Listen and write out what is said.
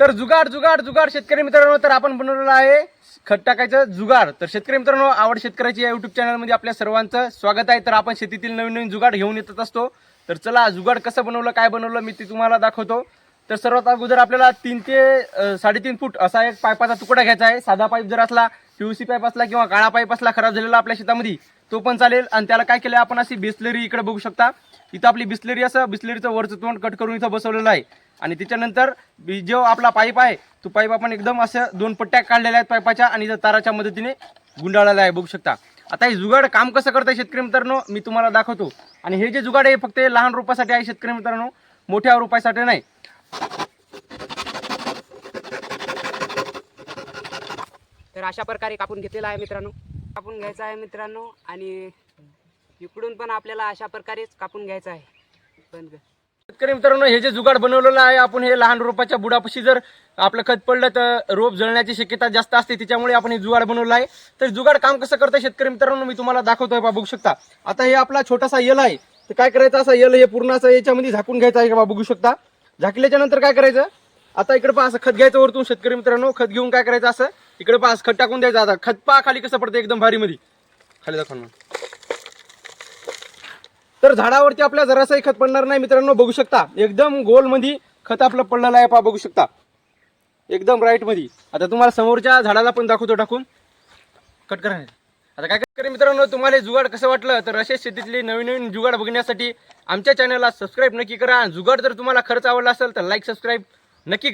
तर जुगाड जुगाड जुगाड शेतकरी मित्रांनो तर आपण बनवलेलं आहे खत टाकायचं जुगाड. तर शेतकरी मित्रांनो आवड शेतकऱ्याची या युट्यूब चॅनलमध्ये आपल्या सर्वांचं स्वागत आहे. तर आपण शेतीतील नवीन नवीन जुगाड घेऊन येतच असतो. तर चला जुगाड कसं बनवलं काय बनवलं मी ते तुम्हाला दाखवतो. तर सर्वात अगोदर आपल्याला तीन ते साडेतीन फूट असा एक पाईपाचा तुकडा घ्यायचा आहे. साधा पाईप जर असला पीयूसी पाईप असला किंवा काळा पाईप असला खराब झालेला आपल्या शेतामध्ये तो पण चालेल. आणि त्याला काय केलं आपण अशी बिस्लरी इकडे बघू शकता. इथं आपली बिस्लरी असं बिस्लरीचं वरचं तोंड कट करून इथं बसवलेलं आहे. आणि त्याच्यानंतर जो आपला पाईप आहे तो पाईप आपण एकदम असं दोन पट्ट्या काढलेल्या आहेत पाईपाच्या आणि ताराच्या मदतीने गुंडाळलेला आहे बघू शकता. आता हे जुगाड काम कसं करतंय शेतकरी मित्रांनो मी तुम्हाला दाखवतो. आणि हे जे जुगाड आहे फक्त लहान रुपासाठी आहे शेतकरी मित्रांनो मोठ्या रोपासाठी नाही. तर अशा प्रकारे कापून घेतलेला आहे मित्रांनो. कापून घ्यायचा आहे मित्रांनो आणि इकडून पण आपल्याला अशा प्रकारेच कापून घ्यायचं आहे. पण शेतकरी मित्रांनो हे जे जुगाड बनवलेलं आहे आपण हे लहान रोपाच्या बुडापाशी जर आपलं खत पडलं तर रोप जळण्याची शक्यता जास्त असते. त्याच्यामुळे आपण हे जुगाड बनवलं आहे. तर जुगाड काम कसं करतं शेतकरी मित्रांनो मी तुम्हाला दाखवतोय बा बघू शकता. आता हे आपला छोटासा यल आहे. तर काय करायचं असं यल हे पूर्ण असं याच्यामध्ये झाकून घ्यायचं आहे का बा बघू शकता. झाकल्याच्या नंतर काय करायचं? आता इकडे पहा असं खत घ्यायचं वरतून शेतकरी मित्रांनो. खत घेऊन काय करायचं असं? इकडे पहा खत टाकून द्यायचं. आता खत पहा खाली कसं पडतं एकदम भारीमध्ये. खाली दाखवून तर झाडावरती आपल्या जरासाही खत पडणार नाही मित्रांनो. बघू शकता एकदम गोलमध्ये खत आपलं पडलेलं आहे. पहा बघू शकता. एकदम राईटमध्ये आता तुम्हाला समोरच्या झाडाला पण दाखवतो टाकून. कट करा आता काय करे मित्रांनो तुम्हाला जुगाड कसं वाटलं तर असेच शेतीतले नवीन नवीन जुगाड बघण्यासाठी आमच्या चॅनलला सबस्क्राईब नक्की करा. आणि जुगाड जर तुम्हाला खर्च आवडला असेल तर लाईक सबस्क्राईब नक्की करा